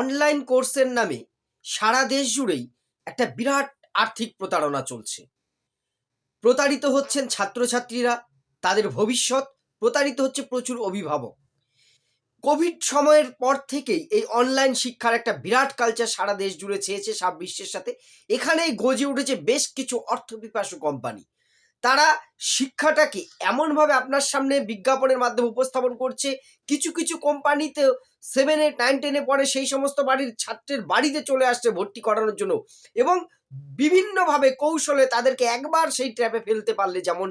Online কোর্সের নামে সারা দেশ জুড়েই একটা বিরাট আর্থিক প্রতারণা চলছে। প্রতারিত হচ্ছেন ছাত্রছাত্রীরা, তাদের ভবিষ্যৎ প্রতারিত হচ্ছে প্রচুর অভিভাবক। কোভিড সময়ের পর থেকেই এই অনলাইন শিক্ষার একটা বিরাট কালচার সারা দেশ জুড়ে চেয়েছে সাব বিশ্বের সাথে। এখানেই গজে উঠেছে বেশ কিছু অর্থপিপাসু কোম্পানি তারা শিক্ষাটাকে এমনভাবে আপনার সামনে বিজ্ঞাপনের মাধ্যমে উপস্থাপন করছে, কিছু কিছু কোম্পানিতে সেভেন নাইন টেনে পড়ে সেই সমস্ত বাড়ির ছাত্রের বাড়িতে চলে আসছে ভর্তি করানোর জন্য এবং বিভিন্নভাবে কৌশলে তাদেরকে একবার সেই ট্র্যাপে ফেলতে পারলে যেমন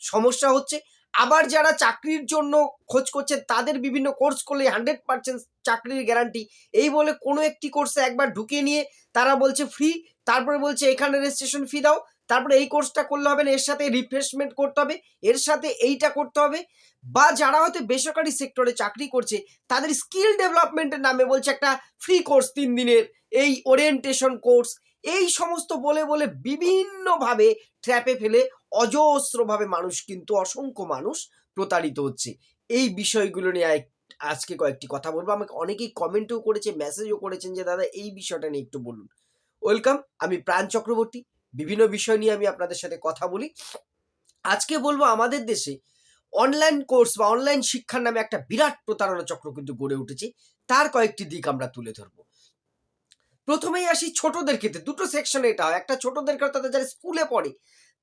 সমস্যা হচ্ছে। আবার যারা চাকরির জন্য খোঁজ করছে, তাদের বিভিন্ন কোর্স করলে হান্ড্রেড পার্সেন্ট চাকরির গ্যারান্টি এই বলে কোনো একটি কোর্সে একবার ঢুকিয়ে নিয়ে তারা বলছে ফ্রি তারপরে বলছে এখানে রেজিস্ট্রেশন ফি দাও। তারপরে এই কোর্সটা করলে হবে না, এর সাথে রিফ্রেশমেন্ট করতে হবে, এর সাথে এইটা করতে হবে, বা যারা হয়তো বেসরকারি সেক্টরে চাকরি করছে, তাদের স্কিল ডেভেলপমেন্টের নামে বলছে একটা ফ্রি কোর্স তিন দিনের, এই ওরিয়েন্টেশন কোর্স এই সমস্ত বলে বলে বিভিন্নভাবে ট্র্যাপে ফেলে অজস্রভাবে মানুষ কিন্তু, অসংখ্য মানুষ প্রতারিত হচ্ছে। এই বিষয়গুলো নিয়ে আজকে কয়েকটি কথা বলব। আমাকে অনেকেই কমেন্টও করেছে মেসেজও করেছেন যে, দাদা, এই বিষয়টা নিয়ে একটু বলুন। ওয়েলকাম আমি প্রাণ চক্রবর্তী। বিভিন্ন বিষয় নিয়ে আমি আপনাদের সাথে কথা বলি। আজকে বলব আমাদের দেশে অনলাইন কোর্স বা অনলাইন শিক্ষার নামে একটা বিরাট প্রতারণা চক্র কিন্তু গড়ে উঠেছে। তার কয়েকটি দিক আমরা তুলে ধরবো। প্রথমেই আসি ছোটদের ক্ষেত্রে, দুটো সেকশনে এটা হয়। একটা ছোটদের ক্ষেত্রে তাদের যারা স্কুলে পড়ে,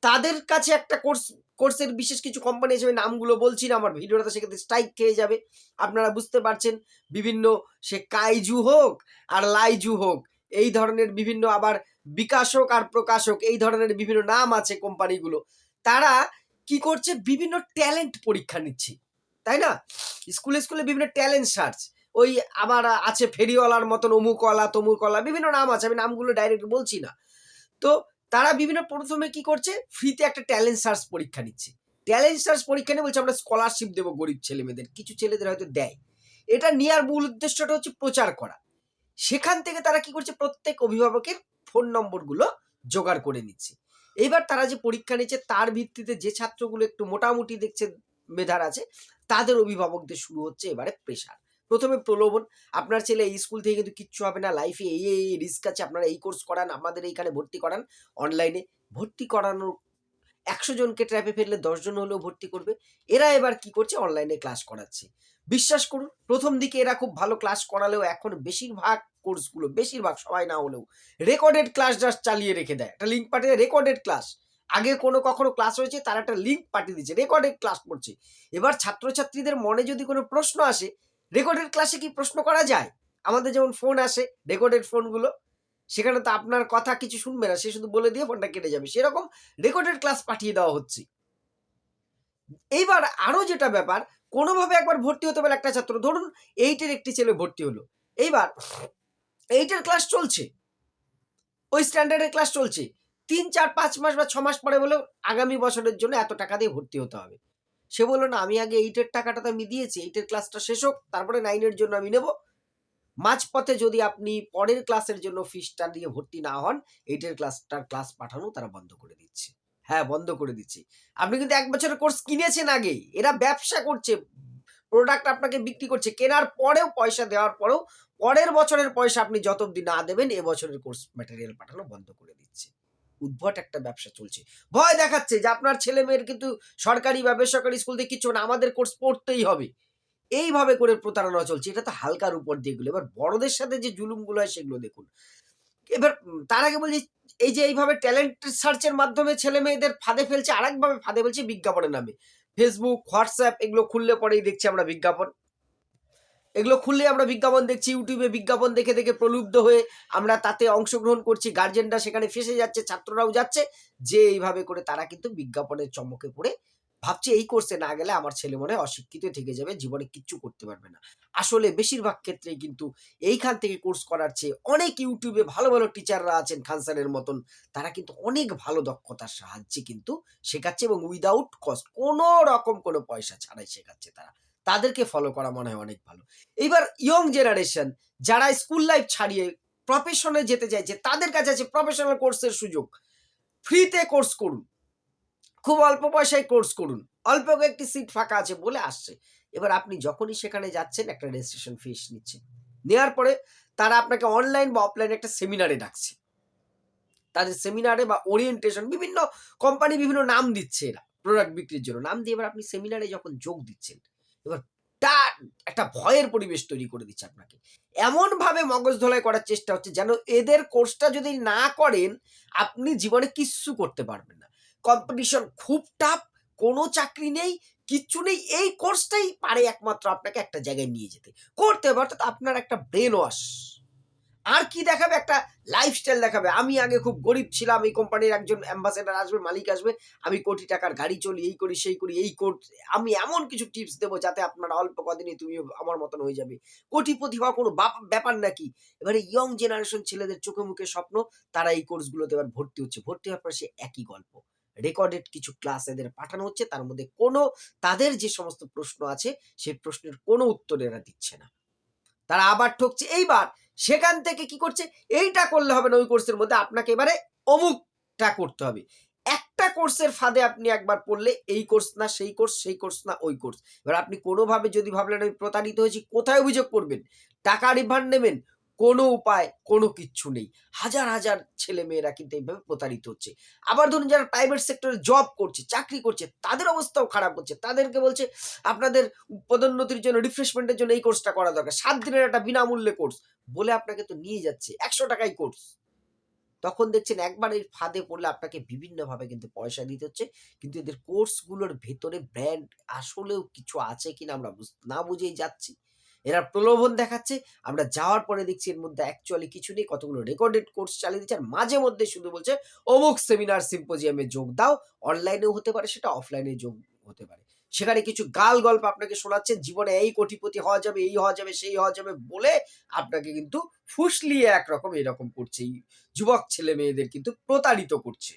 তাদের কাছে একটা কোর্স কোর্সের বিশেষ কিছু কোম্পানি হিসেবে নামগুলো বলছি না, আমার ভিডিওটা সেক্ষেত্রে স্ট্রাইক খেয়ে যাবে। আপনারা বুঝতে পারছেন, বিভিন্ন সে কাইজু হোক আর লাইজু হোক এই ধরনের বিভিন্ন আবার বিকাশক আর প্রকাশক এই ধরনের বিভিন্ন নাম আছে কোম্পানিগুলো। তারা কি করছে? বিভিন্ন ট্যালেন্ট পরীক্ষা নিচ্ছে। তাই না? স্কুলে স্কুলে বিভিন্ন ট্যালেন্ট সার্চ ওই আবার আছে ফেরিওয়ালার মতন অমুকওয়ালা, তমুকওয়ালা, বিভিন্ন নাম আছে। আমি নামগুলো ডাইরেক্ট বলছি না। তো তারা বিভিন্ন প্রথমে কি করছে? ফ্রিতে একটা ট্যালেন্ট সার্চ পরীক্ষা নিচ্ছে। ট্যালেন্ট সার্চ পরীক্ষা নিয়ে বলছে, আমরা স্কলারশিপ দেবো গরিব ছেলে মেয়েদের কিছু ছেলেদের হয়তো দেয়। এটা নেওয়ার মূল উদ্দেশ্যটা হচ্ছে প্রচার করা। সেখান থেকে তারা কি করছে? প্রত্যেক অভিভাবকের ফোন নম্বরগুলো জোগাড় করে নিচ্ছে। এইবার তারা যে পরীক্ষা নিচ্ছে, তার ভিত্তিতে যে ছাত্রগুলো একটু মোটামুটি দেখছে, মেধার আছে, তাদের অভিভাবকদের শুরু হচ্ছে এবারে প্রেশার প্রথমে প্রলোভন, আপনার ছেলে এই স্কুল থেকে কিন্তু কিচ্ছু হবে না লাইফে এই এই রিস্ক আছে, আপনারা এই কোর্স করান, আমাদের এইখানে ভর্তি করান অনলাইনে ভর্তি করানোর একশো জনকে ট্র্যাপে ফেললে দশজন হলেও ভর্তি করবে। এরা এবার কি করছে? অনলাইনে ক্লাস করাচ্ছে। বিশ্বাস করুন, প্রথম দিকে এরা খুব ভালো ক্লাস করালেও এখন বেশিরভাগ কোর্সগুলো বেশিরভাগ সবাই না হলেও রেকর্ডেড ক্লাস জাস্ট চালিয়ে রেখে দেয়। একটা লিঙ্ক পাঠিয়ে রেকর্ডেড ক্লাস আগে কোনো কখনো ক্লাস হয়েছে, তার একটা লিঙ্ক পাঠিয়ে দিচ্ছে রেকর্ডেড ক্লাস করছে। এবার ছাত্রছাত্রীদের মনে যদি কোনো প্রশ্ন আসে রেকর্ডেড ক্লাসে কি প্রশ্ন করা যায়? আমাদের যেমন ফোন আসে রেকর্ডেড ফোনগুলো সেখানে তো আপনার কথা কিছু শুনবে না, সে শুধু বলে দিয়ে ফোনটা কেটে যাবে। সেরকম রেকর্ডেড ক্লাস পাঠিয়ে দেওয়া হচ্ছে। এইবার আরও যেটা ব্যাপার, কোনোভাবে একবার ভর্তি হতে পারে একটা ছাত্র। ধরুন এইটের একটি ছেলে ভর্তি হলো। এইবার এইটের ক্লাস চলছে। ওই স্ট্যান্ডার্ডের ক্লাস চলছে। তিন, চার, পাঁচ মাস বা ছ মাস পরে বলেও আগামী বছরের জন্য এত টাকা দিয়ে ভর্তি হতে হবে। সে বলল, না, আমি আগে এইটের টাকাটা তো আমি দিয়েছি এইটের ক্লাসটা শেষ হোক, তারপরে নাইনের জন্য আমি নেব। মাঝপথে যদি আপনি পরের ক্লাসের জন্য ফিসটা দিয়ে ভর্তি না হন এইটের ক্লাসটার ক্লাস পাঠানো তারা বন্ধ করে দিচ্ছে। হ্যাঁ বন্ধ করে দিচ্ছে। আপনি কিন্তু এক বছরের কোর্স কিনেছেন আগে এরা ব্যবসা করছে প্রোডাক্ট আপনাকে বিক্রি করছে, কেনার পরেও পয়সা দেওয়ার পরেও পরের বছরের পয়সা আপনি যত অব্দি না দেবেন, এ বছরের কোর্স ম্যাটেরিয়াল পাঠানো বন্ধ করে দিচ্ছে। উদ্ভট একটা ব্যবসা চলছে। ভয় দেখাচ্ছে যে আপনার ছেলে মেয়ের কিন্তু সরকারি বা বেসরকারি স্কুল থেকে কিছু না, আমাদের কোর্স পড়তেই হবে। এইভাবে করে প্রতারণা চলছে। এটা তো হালকার উপর দিয়ে এগুলো। এবার বড়দের সাথে যে জুলুমগুলো হয় সেগুলো দেখুন। এবার তার আগে বলছি এই যে এইভাবে ট্যালেন্ট সার্চের মাধ্যমে ছেলে মেয়েদের ফাঁদে ফেলছে, আরেকভাবে ফাঁদে ফেলছে বিজ্ঞাপনের নামে। ফেসবুক হোয়াটসঅ্যাপ এগুলো খুললে পরেই দেখছি আমরা বিজ্ঞাপন। এগুলো খুললে আমরা বিজ্ঞাপন দেখছি ইউটিউবে বিজ্ঞাপন দেখে দেখে প্রলুব্ধ হয়ে আমরা তাতে অংশগ্রহণ করছি গার্জেনরা সেখানে ফেসে যাচ্ছে, ছাত্ররাও যাচ্ছে। যে এইভাবে করে তারা কিন্তু বিজ্ঞাপনের চমকে পড়ে ভাবছে এই কোর্সে না গেলে আমার ছেলে মনে অশিক্ষিত থেকে যাবে, জীবনে কিচ্ছু করতে পারবে না। আসলে বেশিরভাগ ক্ষেত্রেই কিন্তু এইখান থেকে কোর্স করার চেয়ে অনেক ইউটিউবে ভালো ভালো টিচাররা আছেন খানসানের মতন, তারা কিন্তু অনেক ভালো দক্ষতার সাহায্যে কিন্তু শেখাচ্ছে এবং উইদাউট কস্ট কোনো রকম কোনো পয়সা ছাড়াই শেখাচ্ছে তারা। তাদেরকে ফলো করা মনে হয় অনেক ভালো। এইবার ইয়ং জেনারেশন যারা স্কুল লাইফ ছাড়িয়ে প্রফেশনে যেতে চাইছে, তাদের কাছে আছে প্রফেশনাল কোর্সের সুযোগ। ফ্রিতে কোর্স করুন। খুব অল্প পয়সায় কোর্স করুন। অল্প একটি সিট ফাঁকা আছে বলে আসছে। এবার আপনি যখনই সেখানে যাচ্ছেন, একটা রেজিস্ট্রেশন ফিস নিচ্ছেন। নেওয়ার পরে তারা আপনাকে অনলাইন বা অফলাইনে একটা সেমিনারে ডাকছে। তাদের সেমিনারে বা ওরিয়েন্টেশন বিভিন্ন কোম্পানি বিভিন্ন নাম দিচ্ছে এরা প্রোডাক্ট বিক্রির জন্য। নাম দিয়ে এবার আপনি সেমিনারে যখন যোগ দিচ্ছেন, এবার তা একটা ভয়ের পরিবেশ তৈরি করে দিচ্ছে আপনাকে। এমনভাবে মগজ ধোলাই করার চেষ্টা হচ্ছে যেন এদের কোর্সটা যদি না করেন, আপনি জীবনে কিচ্ছু করতে পারবেন না। কম্পিটিশন খুব টাফ কোনো চাকরি নেই, কিচ্ছু নেই, এই কোর্সটাই পারে একমাত্র আপনাকে একটা জায়গায় নিয়ে যেতে। করতে হবে, অর্থাৎ আপনার একটা ব্রেন ওয়াশ আর কি দেখাবে? একটা লাইফস্টাইল দেখাবে। আমি আগে খুব গরিব ছিলাম, এই কোম্পানির একজন অ্যাম্বাসেডার আসবে, মালিক আসবে, আমি কোটি টাকার গাড়ি চলি, এই করি, সেই করি, এই কোর্স আমি এমন কিছু টিপস দেবো যাতে আপনারা অল্প কদিনই তুমি আমার মতন হয়ে যাবে। কোটিপতি হওয়া কোনো ব্যাপার নাকি এবারে ইয়ং জেনারেশন ছেলেদের চোখে মুখে স্বপ্ন, তারা এই কোর্সগুলোতে এবার ভর্তি হচ্ছে। ভর্তি হওয়ার পর সে একই গল্প। রেকর্ডেড কিছু ক্লাস এদের পাঠানো হচ্ছে, তার মধ্যে কোনো, তাদের যে সমস্ত প্রশ্ন আছে সেই প্রশ্নের কোনো উত্তর এরা দিচ্ছে না। তারা আবার ঠকছে, এইবার সেখান থেকে কি করছে, এইটা করলে হবে না, ওই কোর্সের মধ্যে আপনাকে এবারে অমুকটা করতে হবে। একটা কোর্সের ফাঁদে আপনি একবার পড়লে, এই কোর্স না, সেই কোর্স সেই কোর্স না, ওই কোর্স এবার আপনি কোনোভাবে যদি ভাবলেন, আমি প্রতারিত হয়েছি, কোথায় অভিযোগ করবেন? টাকা রিফান্ড নেবেন কোনো উপায়, কোনো কিচ্ছু নেই। হাজার হাজার ছেলে মেয়েরা কিন্তু এইভাবে প্রতারিত হচ্ছে। আবার ধরুন যারা প্রাইভেট সেক্টরে জব করছে, চাকরি করছে, তাদের অবস্থাও খারাপ হচ্ছে। তাদেরকে বলছে, আপনাদের পদোন্নতির জন্য রিফ্রেশমেন্টের জন্য এই কোর্সটা করা দরকার। সাত দিনের একটা বিনামূল্যে কোর্স বলে আপনাকে তো নিয়ে যাচ্ছে, একশো টাকায় কোর্স তখন দেখছেন একবার এই ফাঁদে পড়লে আপনাকে বিভিন্নভাবে কিন্তু পয়সা দিতে হচ্ছে। কিন্তু এদের কোর্সগুলোর ভেতরে ব্র্যান্ড আসলেও কিছু আছে কিনা আমরা না বুঝেই যাচ্ছি। এরা প্রলোভন দেখাচ্ছে। আমরা যাওয়ার পরে দেখছি এর মধ্যে অ্যাকচুয়ালি কিছু নেই। কতগুলো রেকর্ডেড কোর্স চালিয়ে দিচ্ছে। আর মাঝে মধ্যে শুধু বলছে, অমুক সেমিনার সিম্পোজিয়ামে যোগ দাও। অনলাইনেও হতে পারে, সেটা অফলাইনে যোগ হতে পারে। সেখানে কিছু গাল গল্প আপনাকে শোনাচ্ছে জীবনে এই কোটিপতি হওয়া যাবে, এই হওয়া যাবে, সেই হওয়া যাবে বলে আপনাকে কিন্তু ফুসলিয়ে একরকম এরকম করছে। যুবক ছেলে মেয়েদের কিন্তু প্রতারিত করছে।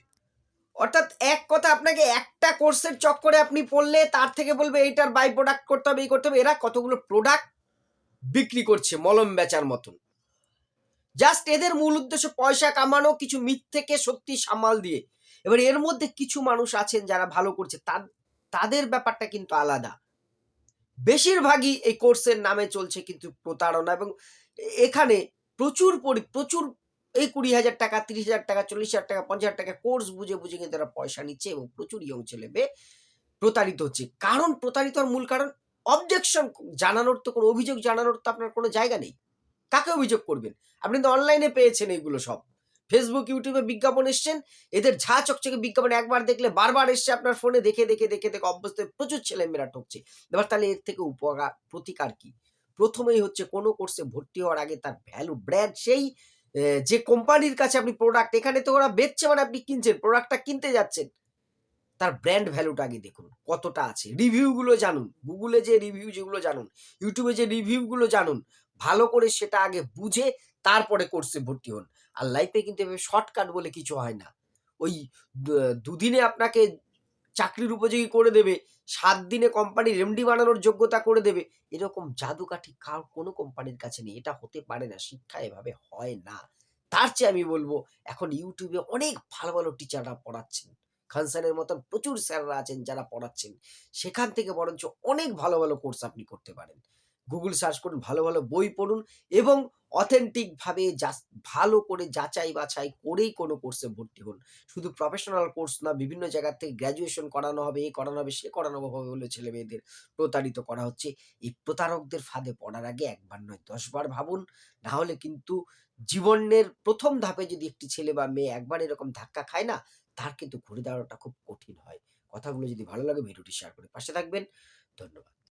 অর্থাৎ এক কথা, আপনাকে একটা কোর্সের চক্করে আপনি পড়লে তার থেকে বলবে, এইটার বাই প্রোডাক্ট করতে হবে, এই করতে হবে। এরা কতগুলো প্রোডাক্ট বিক্রি করছে মলম বেচার মতন। জাস্ট এদের মূল উদ্দেশ্য পয়সা কামানো, কিছু মিথ্যেকে সত্যি সামাল দিয়ে। এবার এর মধ্যে কিছু মানুষ আছেন যারা ভালো করছে তাদের ব্যাপারটা কিন্তু আলাদা। বেশিরভাগই এই কোর্সের নামে চলছে কিন্তু প্রতারণা এবং এখানে প্রচুর পরি, প্রচুর এই কুড়ি হাজার টাকা, তিরিশ হাজার টাকা, চল্লিশ হাজার টাকা, পঞ্চাশ হাজার টাকা কোর্স বুঝে বুঝে কিন্তু তারা পয়সা নিচ্ছে এবং প্রচুর ইয়ং ছেলে প্রতারিত হচ্ছে। কারণ প্রতারিত মূল কারণ অবজেকশন জানানোর তো কোনো অভিযোগ জানানোর তো আপনার কোনো জায়গা নেই। কাকে অভিযোগ করবেন? আপনি তো অনলাইনে পেয়েছেন এগুলো সব। ফেসবুক ইউটিউবে বিজ্ঞাপন এসছেন, এদের ঝা চকচকে বিজ্ঞাপন একবার দেখলে বারবার এসছে আপনার ফোনে দেখে দেখে দেখে দেখে অভ্যস্ত প্রচুর ছেলেমেয়েরা ঠকছে। এবার তাহলে এর থেকে উপকার, প্রতিকার কি? প্রথমেই হচ্ছে কোনো কোর্সে ভর্তি হওয়ার আগে তার ভ্যালু ব্র্যান্ড সেই যে কোম্পানির কাছে আপনি প্রোডাক্ট এখানে তো ওরা বেচছে মানে আপনি কিনছেন প্রোডাক্টটা কিনতে যাচ্ছেন। তার ব্র্যান্ড ভ্যালুটা আগে দেখুন, কতটা আছে। রিভিউগুলো জানুন গুগলে যে রিভিউ যেগুলো জানুন ইউটিউবে যে রিভিউগুলো জানুন, ভালো করে সেটা আগে বুঝে তারপরে কোর্সে ভর্তি হন। আর লাইফে কিন্তু এভাবে শর্টকাট বলে কিছু হয় না। ওই দুদিনে আপনাকে চাকরির উপযোগী করে দেবে, সাত দিনে কোম্পানির এমডি বানানোর যোগ্যতা করে দেবে, এরকম জাদুকাঠি কার, কোনো কোম্পানির কাছে নেই। এটা হতে পারে না, শিক্ষা এভাবে হয় না। তার চেয়ে আমি বলব, এখন ইউটিউবে অনেক ভালো ভালো টিচাররা পড়াচ্ছেন। খানসানের মতন প্রচুর স্যাররা আছেন যারা পড়াচ্ছেন। সেখান থেকে বরঞ্চ অনেক ভালো ভালো কোর্স আপনি করতে পারেন। গুগল সার্চ করুন, ভালো ভালো বই পড়ুন এবং অথেন্টিকভাবে ভালো করে যাচাই বাছাই করেই কোনো কোর্সে ভর্তি হন। শুধু প্রফেশনাল কোর্স না, বিভিন্ন জায়গা থেকে গ্র্যাজুয়েশন করানো হবে, এ করানো হবে, সে করানো হবে বলে ছেলে মেয়েদের প্রতারিত করা হচ্ছে। এই প্রতারকদের ফাঁদে পড়ার আগে একবার নয়, দশবার ভাবুন। না হলে কিন্তু জীবনের প্রথম ধাপে যদি একটি ছেলে বা মেয়ে একবার এরকম ধাক্কা খায় না তার কিন্তু ঘুরে দাঁড়ানোটা খুব কঠিন হয়। কথাগুলো যদি ভালো লাগে, ভিডিওটি শেয়ার করে পাশে থাকবেন। ধন্যবাদ।